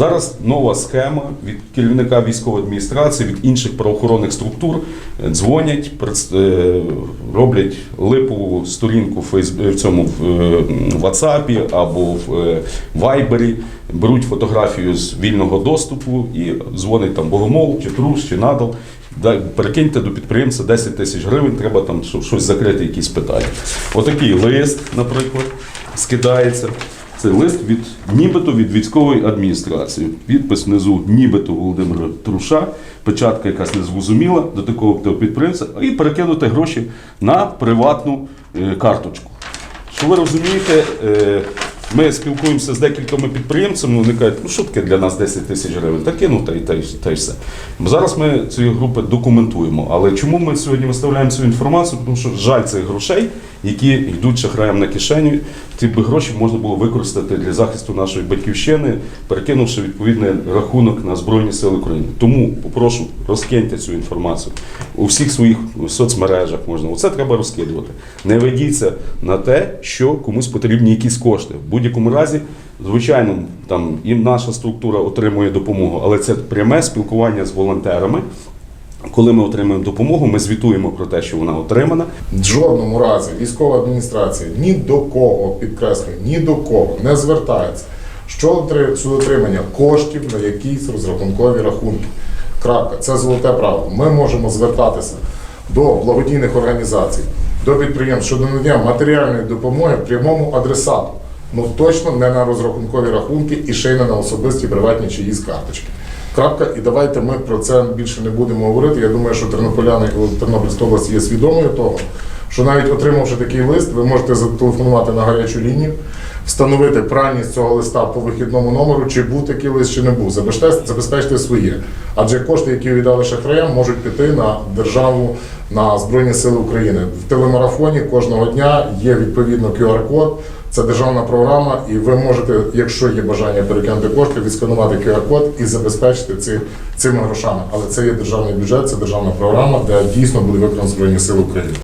Зараз нова схема від керівника військової адміністрації, від інших правоохоронних структур е, дзвонять, е, роблять липову сторінку в в цьому в е, WhatsApp або в е, Viber, беруть фотографію з вільного доступу і дзвонить там Богомол, чи Трус, чи Надал. Перекиньте до підприємця 10 тисяч гривень, треба там що- щось закрити, якісь питання. Отакий лист, наприклад, скидається. Це лист від нібито від військової адміністрації. Підпис внизу нібито Володимира Труша, печатка якась незрозуміла до такого підприємця, і перекинути гроші на приватну е, карточку. Що ви розумієте, е, ми спілкуємося з декількома підприємцями, вони кажуть, ну що таке для нас 10 тисяч гривень? Та кину, та й, та, й, та й все. Зараз ми цієї групи документуємо. Але чому ми сьогодні виставляємо цю інформацію? Тому що жаль цих грошей, які йдуть шахраям на кишеню. Ці б гроші можна було використати для захисту нашої батьківщини, перекинувши відповідний рахунок на Збройні Сили України. Тому попрошу розкиньте цю інформацію у всіх своїх соцмережах можна. Оце треба розкидувати. Не ведіться на те, що комусь потрібні якісь кошти. Будь-якому разі, звичайно, там і наша структура отримує допомогу, але це пряме спілкування з волонтерами. Коли ми отримуємо допомогу, ми звітуємо про те, що вона отримана. В жодному разі військова адміністрація ні до кого, підкреслюю, ні до кого не звертається щодо отри- отримання коштів на якісь розрахункові рахунки. Крапка. Це золоте правило. Ми можемо звертатися до благодійних організацій, до підприємств щодо надання матеріальної допомоги прямому адресату. Ну точно не на розрахункові рахунки і ще й не на особисті приватні чиїсь карточки. Крапка, і давайте ми про це більше не будемо говорити. Я думаю, що тернополяни Тернопільська область є свідомою того, що навіть отримавши такий лист, ви можете зателефонувати на гарячу лінію, встановити правильність цього листа по вихідному номеру, чи був такий лист, чи не був. Забезпечте, забезпечте своє. Адже кошти, які віддали шахраям, можуть піти на державу, на Збройні Сили України. В телемарафоні кожного дня є відповідно QR-код. Це державна програма, і ви можете, якщо є бажання перекинути кошти, відсканувати QR-код і забезпечити ці, цими грошами. Але це є державний бюджет, це державна програма, де дійсно буде виконано Збройні Сили України.